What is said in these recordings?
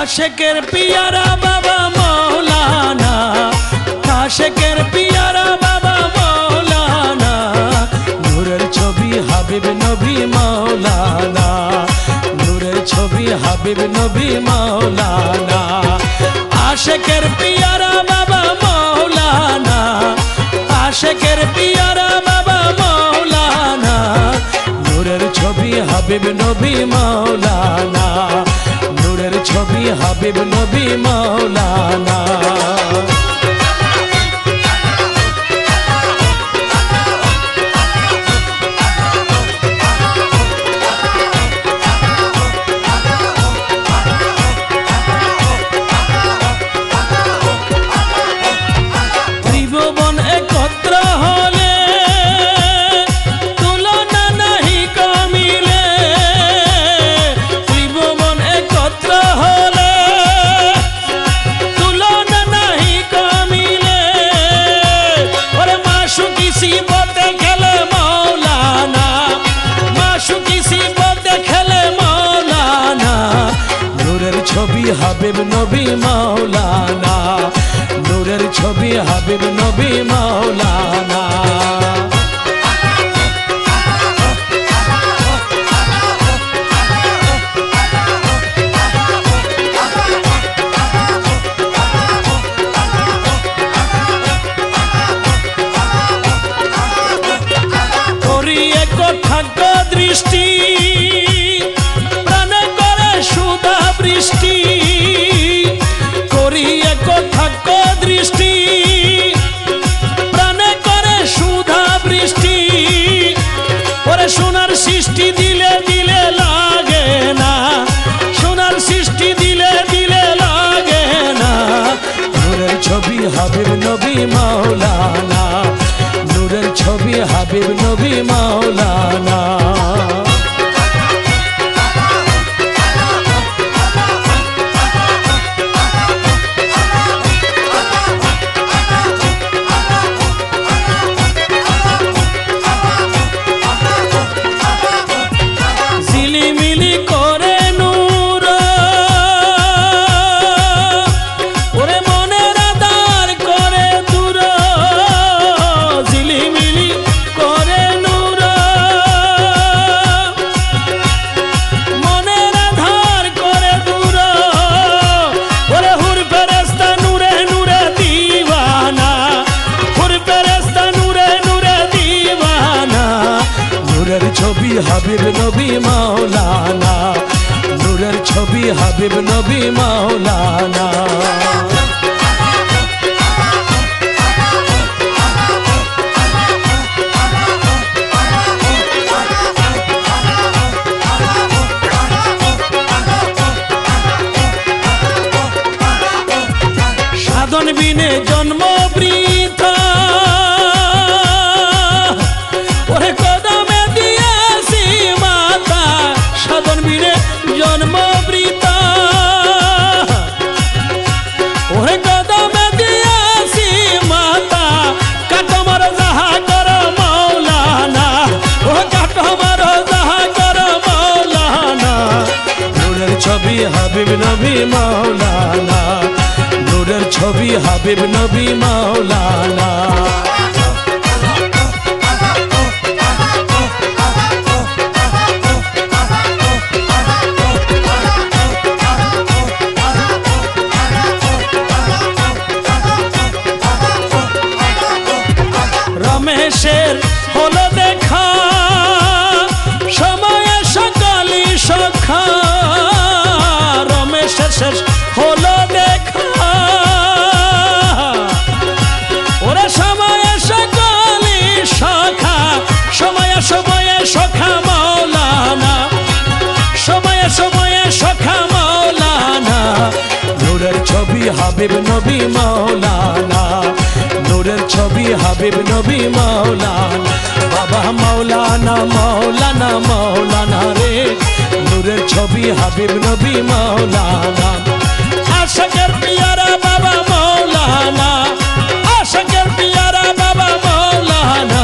আশেকের পিয়ারা বাবা মৌলানা আশেকের পিয়ারা বাবা মৌলানা নূরের ছবি হাবিব নবী মৌ হাবিব নবী মৌলানা আশেকের পিয়ারা বাবা মৌলানা আশেকের পিয়ারা বাবা মৌলানা নূরের ছবি হাবিব নবী মৌলানা নূরের ছবি হাবিব নবী মৌলানা নবী মাওলানা। নূরের ছবি হাবিব নবী মাওলানা। নবী মাওলানা। নূরের ছবি হাবিব নবী মাওলানা। হাবিব নবী মাওলানা। নূরের ছবি হাবিব নবী মাওলানা। হাবিব নবী মাওলানা। নূরের ছবি হাবিব নবী মাওলানা। হাবিব নবী মাওলানা। নূরের ছবি হাবিব নবী মাওলানা। বাবা মাওলানা মাওলানা মাওলানা রে। নূরের ছবি হাবিব নবী মাওলানা। আশকের পিয়ারা বাবা মাওলানা। আশকের পিয়ারা বাবা মাওলানা।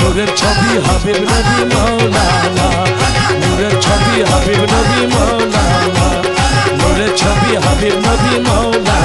নূরের ছবি হাবিব নবী মাওলানা। নূরের ছবি হাবিব নবী মাওলানা। छवि हबीब नबी मौला